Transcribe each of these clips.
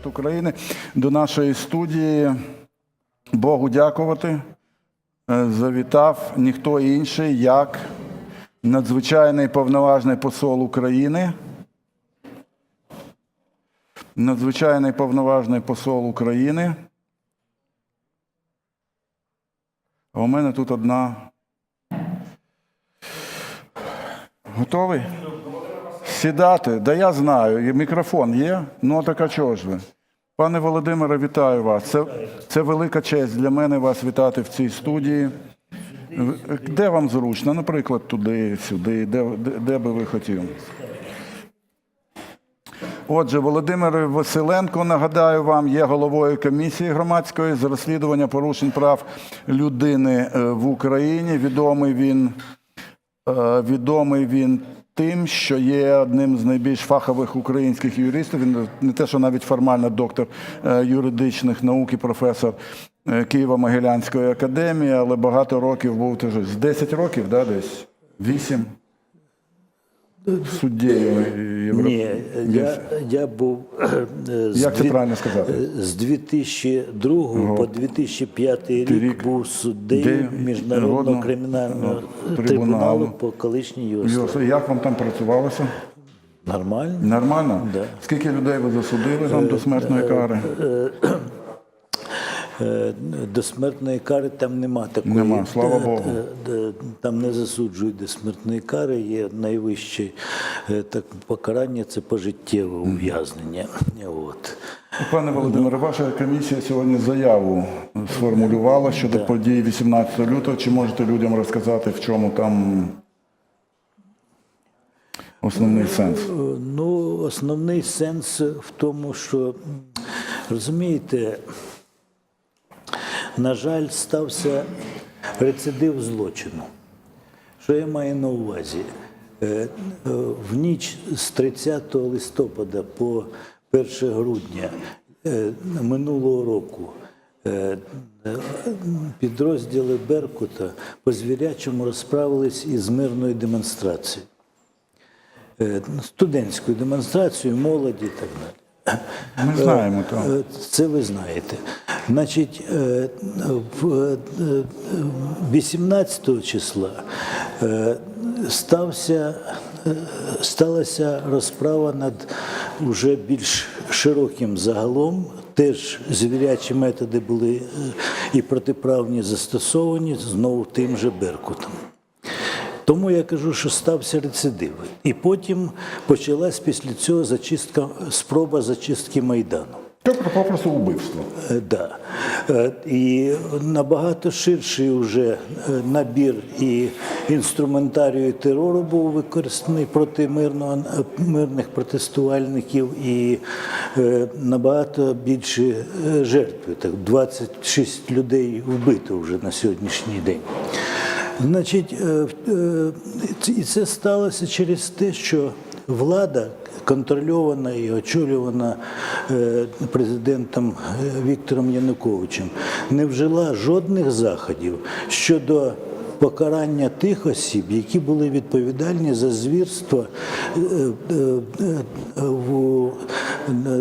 Штат України до нашої студії. Богу дякувати. Е, Завітав ніхто інший, як надзвичайний повноважний посол України. Надзвичайний повноважний посол України. А у мене тут одна. Готовий? Сідати, да я знаю, мікрофон є. Ну так а чого ж ви? Пане Володимире, вітаю вас. Це, це велика честь для мене вас вітати в цій студії. Де вам зручно? Наприклад, туди, сюди, де, де, де би ви хотіли. Отже, Володимир Василенко, нагадаю вам, є головою комісії громадської з розслідування порушень прав людини е, в Україні. Відомий він Е, Відомий він тим, що є одним з найбільш фахових українських юристів. Він не те, що навіть формально доктор е, юридичних наук і професор е, Києво-Могилянської академії, але багато років був теж з 10 років, да, десь 8 суддєю. Євро- Ні, я, я був е, з, Як це дві- правильно сказати? е, з 2002 по 2005 рік, рік. був суддею Де? Міжнародного Народного кримінального трибуналу. трибуналу по колишній. Йосиф, Як вам там працювалося? Нормально? Нормально? Да. Скільки людей ви засудили там до смертної кари? Е, До смертної кари там нема такої. Нема, слава Богу. Там не засуджують до смертної кари. Є найвище е, так, покарання це пожиттєве ув'язнення. От. Пане Володимире, ваша комісія сьогодні заяву сформулювала щодо подій 18 лютого. Чи можете людям розказати, в чому там основний сенс? Е, Ну, основний сенс в тому, що розумієте, на жаль, стався рецидив злочину. Що я маю на увазі? Е, е, В ніч з 30 листопада по 1 грудня е, минулого року підрозділи Беркута по звірячому розправились із мирною демонстрацією студентською демонстрацією молоді і так далі. Ми знаємо там. Е, Це ви знаєте. Значить, е, в- е, 18 числа е, стався, е, сталася розправа над уже більш широким загалом. Теж звірячі методи були е, і протиправні застосовані знову тим же Беркутом. Тому я кажу, що стався рецидив. І потім почалась після цього зачистка, спроба зачистки Майдану. Тобто попросту вбивство. Е, Да. Е, І набагато ширший вже е, набір і інструментарію терору був використаний проти мирного, е, мирних протестувальників і набагато більше жертви. Так, 26 людей вбито вже на сьогоднішній день. Значить, е, е, і це сталося через те, що влада контрольована і очолювана е, президентом Віктором Януковичем, не вжила жодних заходів щодо покарання тих осіб, які були відповідальні за звірство е, е, е,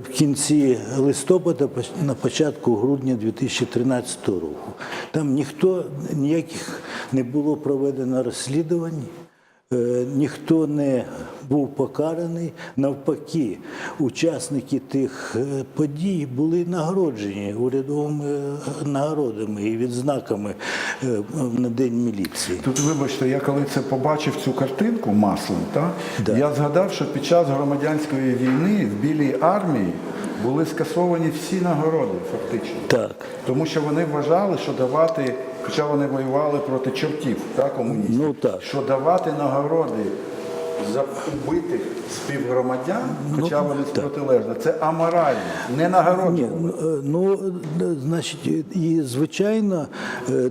в кінці листопада, на початку грудня 2013 року. Там ніхто ніяких не було проведено розслідувань. Е, Ніхто не був покараний. Навпаки, учасники тих е, подій були нагороджені урядовими е, нагородами і відзнаками на День міліції. Тут, вибачте, я коли це побачив цю картинку маслом, та, Да. я згадав, що під час громадянської війни в Білій армії були скасовані всі нагороди, фактично. Так. Тому що вони вважали, що давати, хоча вони воювали проти чортів, так, комуністів, Ну, так. що давати нагороди за убитих співгромадян, хоча вони протилежні, це аморально, не Ні, ну, е, ну, значить, і звичайно, е, е,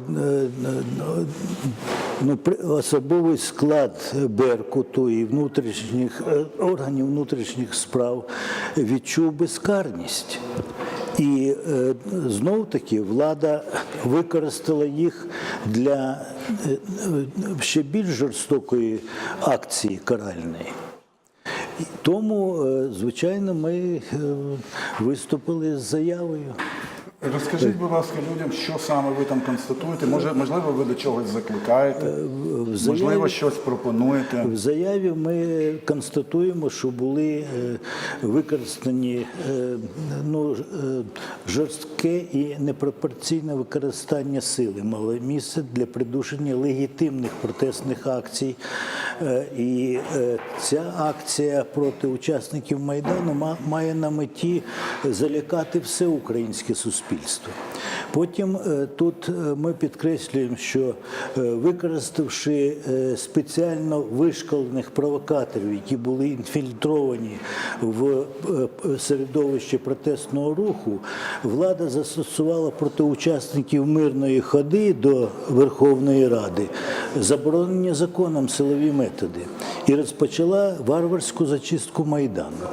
ну, особовий склад Беркуту і внутрішніх органів внутрішніх справ відчув безкарність. І е, знов таки влада використала їх для е, ще більш жорстокої акції каральної. Тому, е, звичайно, ми виступили з заявою. Розкажіть, будь ласка, людям, що саме ви там констатуєте? Може, можливо, ви до чогось закликаєте? В Можливо, щось пропонуєте? В заяві ми констатуємо, що були е, використані е, ну, е, жорстке і непропорційне використання сили мало місце для придушення легітимних протестних акцій. Е, І е, ця акція проти учасників Майдану ма- має на меті залякати все українське суспільство. Cristo. Потім е, тут е, ми підкреслюємо, що е, використавши спеціально вишколених провокаторів, які були інфільтровані в середовище протестного руху, влада застосувала проти учасників мирної ходи до Верховної Ради заборонені законом силові методи і розпочала варварську зачистку майдану.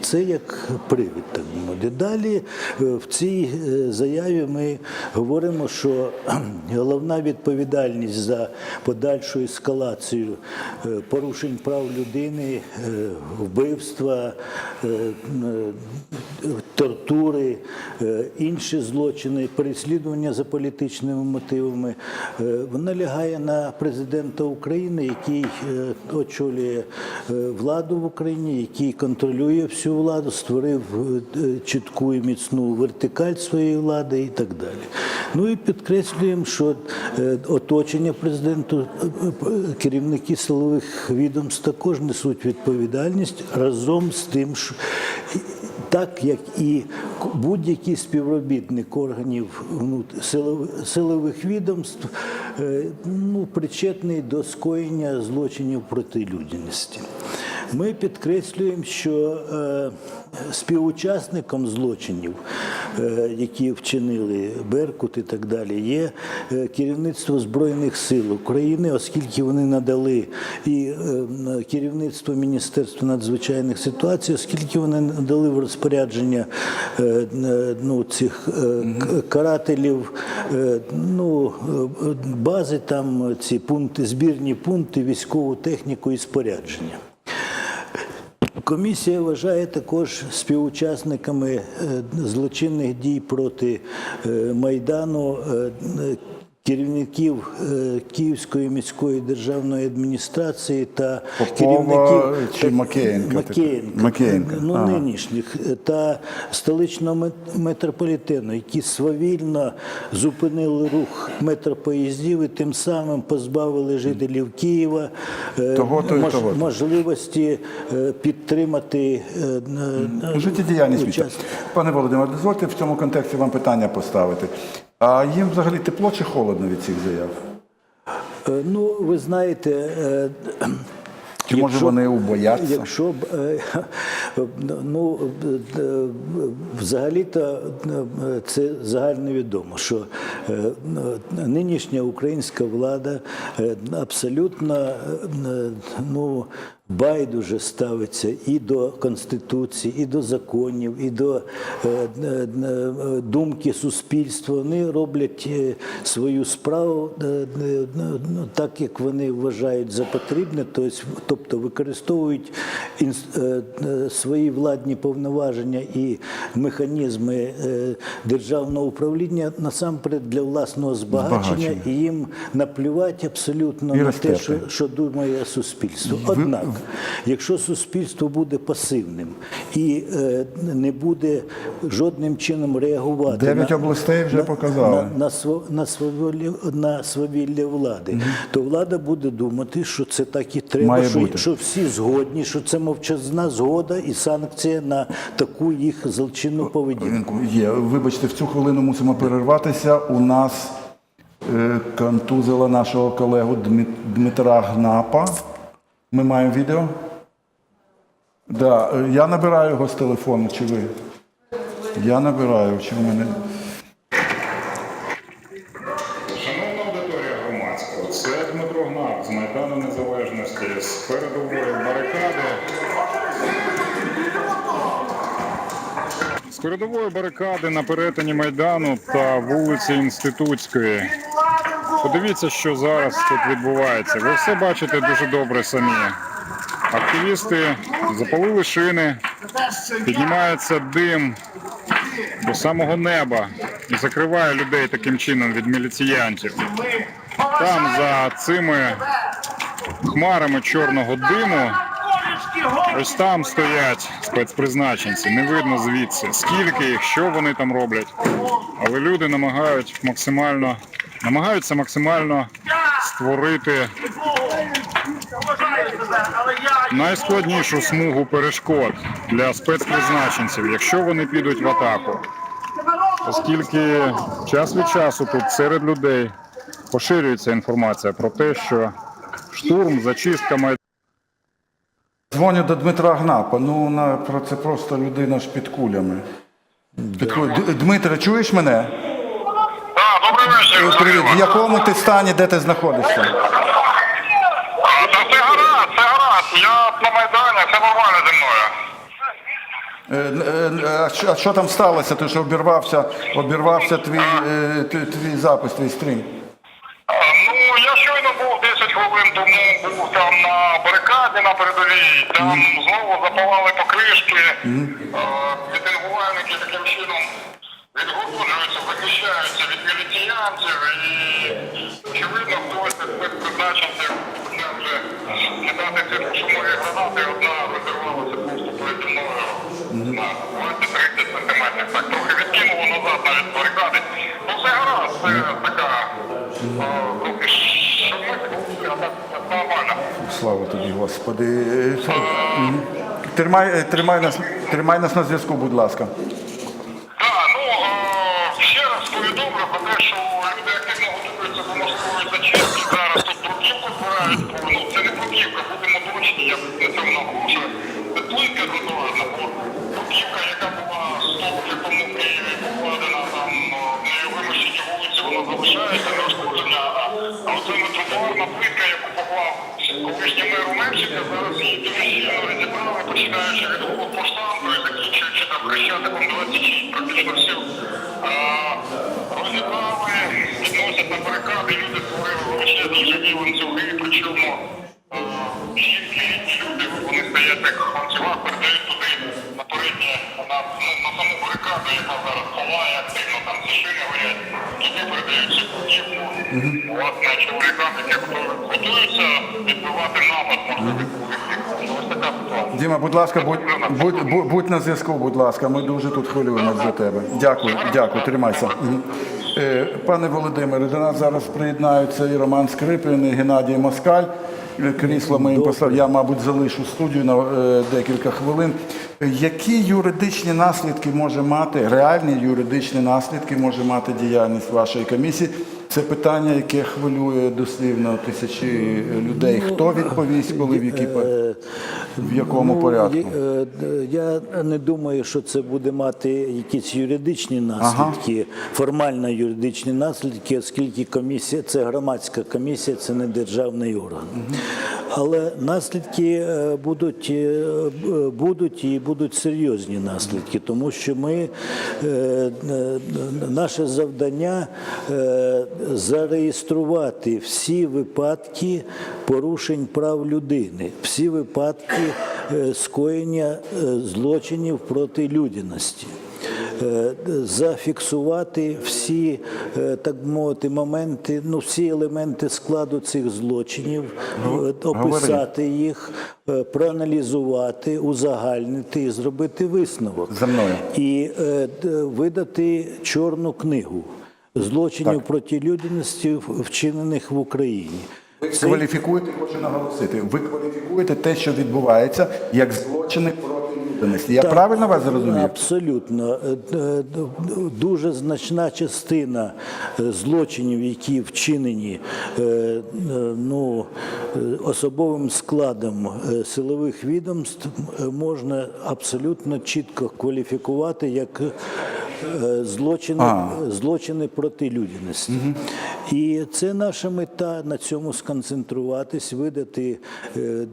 Це як привід, так мовити. Далі в цій е, заяві ми говоримо, що головна відповідальність за подальшу ескалацію е, порушень прав людини, е, вбивства, е, тортури, е, інші злочини, переслідування за політичними мотивами, е, вона лягає на президента України, який е, очолює владу в Україні, який контролює всю владу, створив чітку і міцну вертикаль своєї влади і так далі. Ну і підкреслюємо, що оточення президенту, керівники силових відомств також несуть відповідальність разом з тим, що так як і будь-який співробітник органів силових відомств е, ну, причетний до скоєння злочинів проти людяності. Ми підкреслюємо, що е, співучасником злочинів, е, які вчинили Беркут і так далі, є е, керівництво Збройних сил України, оскільки вони надали і керівництво Міністерства надзвичайних ситуацій, оскільки вони надали в розпорядження ну, цих карателів, ну, бази, там ці пункти, збірні пункти, військову техніку і спорядження. Комісія вважає також співучасниками е, злочинних дій проти е, Майдану е, керівників е, Київської міської державної адміністрації та Попова керівників чи Макеєнка? Макеєнка, Макеєнка, ну ага. нинішніх та столичного мет- метрополітену, які свавільно зупинили рух метропоїздів і тим самим позбавили жителів Києва е, Того-то мож- того-то. можливості е, підтримати Життєдіяльність міста. Пане Володимире, дозвольте в цьому контексті вам питання поставити. А їм взагалі тепло чи холодно від цих заяв? Е, Ну, ви знаєте, е, Чи може якщо- вони убояться? Якщо б е, ну взагалі-то це загально відомо, що нинішня українська влада абсолютно ну. Байдуже ставиться і до конституції, і до законів, і до е, е, е, думки суспільства. Вони роблять свою справу е, ну, так, як вони вважають за потрібне, тобто, тобто використовують свої владні повноваження і механізми державного управління насамперед для власного збагачення, Збагачення. і їм наплювати абсолютно І на те, що, що думає суспільство. Однак, якщо суспільство буде пасивним і е, не буде жодним чином реагувати Дев'ять на, областей вже на, показали. на, на, на, свавілля, на свавілля влади, то влада буде думати, що це так і треба, Має що, бути. що всі згодні, що це мовчазна згода і санкція на таку їх злочинну поведінку. Є. Вибачте, в цю хвилину мусимо перерватися. У нас е, контузила нашого колегу Дмитра Гнапа. Ми маємо відео? Да. Я набираю його з телефону, чи ви? Я набираю, чи в мене. Шановна аудиторія громадського, це Дмитро Гнак з Майдану Незалежності з передової барикади. З передової барикади на перетині Майдану та вулиці Інститутської. Подивіться, що зараз тут відбувається. Ви все бачите дуже добре самі. Активісти запалили шини, піднімається дим до самого неба і закриває людей таким чином від міліціянтів. Там за цими хмарами чорного диму ось там стоять спецпризначенці. Не видно звідси, скільки їх, що вони там роблять. Але люди намагають максимально намагаються максимально створити найскладнішу смугу перешкод для спецпризначенців, якщо вони підуть в атаку. Оскільки час від часу тут серед людей поширюється інформація про те, що штурм, зачистка має. Дзвоню до Дмитра Гнапа. Ну, на, про це просто людина ж під кулями. Під кулями. Чуєш мене? Добрий вечір. Привіт. В якому ти стані, де ти знаходишся? А, Та все гаразд, все гаразд. Я на Майдані, все нормально зі мною. Е, е, А що, а що там сталося? Ти що обірвався, обірвався твій, е, твій, твій запис, твій стрім? А, Ну, я щойно був 10 хвилин тому, був там на барикаді на передовій, там знову запалали покришки, Е, мітингувальники таким чином відгороджуються, захищаються від міліціянців і очевидно хтось спецпризначенців це вже не дати цифру шумові гранати, одна розірвалася просто переді мною на 20-30 сантиметрів. Так трохи відкинуло назад навіть барикади. Ну все гаразд, це така трохи шумить, а так нормально. Слава тобі, Господи. Тримай, тримай, нас, тримай нас на зв'язку, будь ласка. Так, ну е, ще раз повідомлю про те, що люди активно готуються до можливої зачистки. Зараз тут бруківку збирають. Ну це не бруківка, будемо точні, я на цьому наголошую. Це плитка тротуарна, бо бруківка, яка була 100 років тому Києві покладена там е, на вимощені вулиці, вона залишається неушкоджена. А, а оце не тротуарна плитка, яку поклав колишній мер Умерчика, зараз її дуже щільно розібрали, починаючи від Голопоштампу і закінчуючи там Хрещатиком 26, практично всю. Причому жінки, літні люди, вони стоять як в ланцюгах, передають туди. На переднє, на, ну, на саму барикаду, яка зараз палає активно, там ці шини горять, туди передають цю путівку. Власне, чоловіка, які готуються відбивати напад, можливо, ось така ситуація. Діма, будь ласка, будь, будь, будь, будь на зв'язку, будь ласка. Ми дуже тут хвилюємося за тебе. Дякую, дякую, тримайся. Е, Пане Володимире, до нас зараз приєднаються і Роман Скрипін, і Геннадій Москаль. Е, Крісло ми їм постав. Я, мабуть, залишу студію на е, декілька хвилин. Які юридичні наслідки може мати, реальні юридичні наслідки може мати діяльність вашої комісії? Це питання, яке хвилює дослівно тисячі людей. Хто відповість, коли в якій в якому Ну, порядку? е, Я не думаю, що це буде мати якісь юридичні наслідки, формально юридичні наслідки, оскільки комісія це громадська комісія, це не державний орган. Але наслідки е, будуть, е, будуть і будуть серйозні наслідки, тому що ми наше завдання зареєструвати всі випадки порушень прав людини, всі випадки скоєння е, злочинів проти людяності. Е, Зафіксувати всі, е, так би мовити, моменти, ну всі елементи складу цих злочинів, е, описати їх, е, проаналізувати, узагальнити і зробити висновок. За мною. І е, видати чорну книгу злочинів проти людяності, вчинених в Україні. Кваліфікуєте, хочу наголосити. Ви кваліфікуєте те, що відбувається, як злочини проти людяності. Я Так, правильно вас зрозумів? Абсолютно. Е, е, Дуже значна частина е, злочинів, які вчинені е, е, ну, е, особовим складом е, силових відомств, е, можна абсолютно чітко кваліфікувати як е, злочини, злочини проти людяності. І це наша мета на цьому сконцентруватись, видати е, е,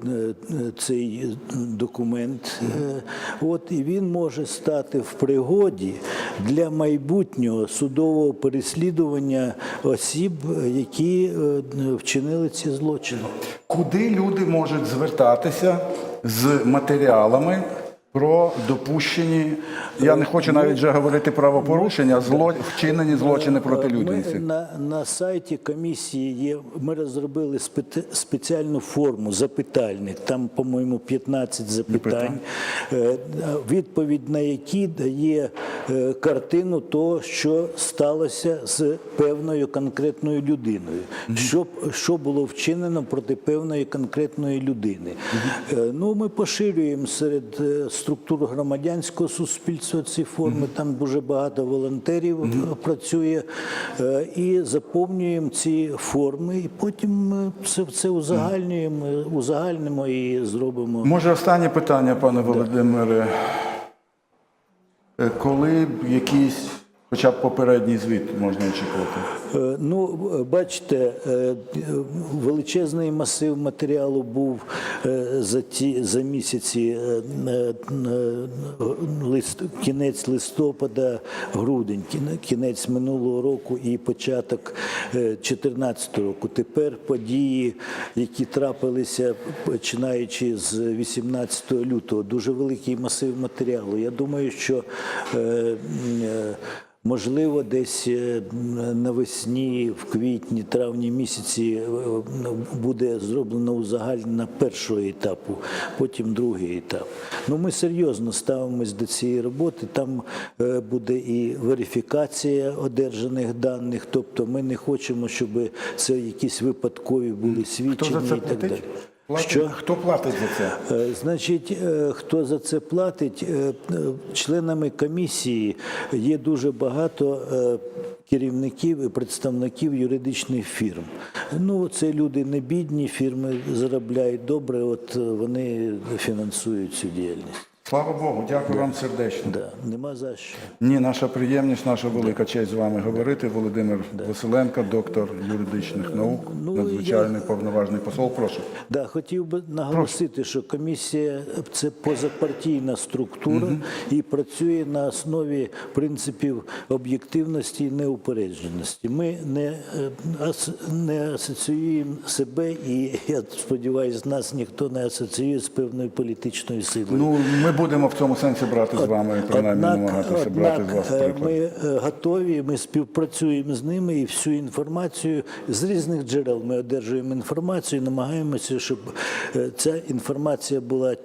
цей документ. Е, От і він може стати в пригоді для майбутнього судового переслідування осіб, які е, вчинили ці злочини. Куди люди можуть звертатися з матеріалами про допущені, я не хочу навіть вже говорити правопорушення, зло, вчинені злочини проти Ми людяності. на, на сайті комісії є. Ми розробили спе- спеціальну форму запитальник. Там, по-моєму, 15 запитань, е, відповідь на які дає е, картину того, що сталося з певною конкретною людиною. Що, що було вчинено проти певної конкретної людини. Е, Ну, ми поширюємо серед структур громадянського суспільства ці форми. Там дуже багато волонтерів е, працює е, і заповнюємо ці форми, і потім ми це, це узагальнюємо, е, узагальнимо і зробимо. Може, останнє питання, пане Володимире. Е, Коли б якийсь, хоча б попередній звіт можна очікувати? Е, Ну, е, бачите, е, величезний масив матеріалу був за ті за місяці лист, кінець листопада, грудень, кінець минулого року і початок 2014 року. Тепер події, які трапилися починаючи з 18 лютого, дуже великий масив матеріалу. Я думаю, що Можливо, десь е, навесні, в квітні, травні місяці е, буде зроблено узагальнення першого етапу, потім другий етап. Ну, ми серйозно ставимось до цієї роботи. Там е, буде і верифікація одержаних даних. Тобто ми не хочемо, щоб це якісь випадкові були свідчення і так далі. Платить? Що? Хто платить за це? Е, Значить, е, хто за це платить? Е, Членами комісії є дуже багато керівників і представників юридичних фірм. Ну, це люди не бідні, фірми заробляють добре, от вони фінансують цю діяльність. Слава Богу, дякую вам сердечно. Да, нема за що. Ні, наша приємність, наша велика честь з вами говорити. Володимир Василенко, доктор юридичних наук, ну, надзвичайний повноважний посол. Прошу. Да, хотів би наголосити, що комісія це позапартійна структура і працює на основі принципів об'єктивності і неупередженості. Ми не, е, ас- не асоціюємо себе, і я сподіваюся, нас ніхто не асоціює з певною політичною силою. Ну, ми будемо в цьому сенсі брати з вами, принаймні намагатися брати з вас е, приклад. ми е, готові, ми співпрацюємо з ними і всю інформацію з різних джерел ми одержуємо інформацію, і намагаємося, щоб е, ця інформація була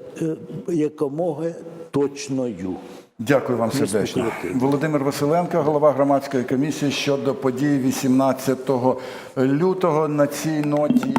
якомога точною. Дякую вам сердечно. Володимир Василенко, голова громадської комісії щодо подій 18 лютого. На цій ноті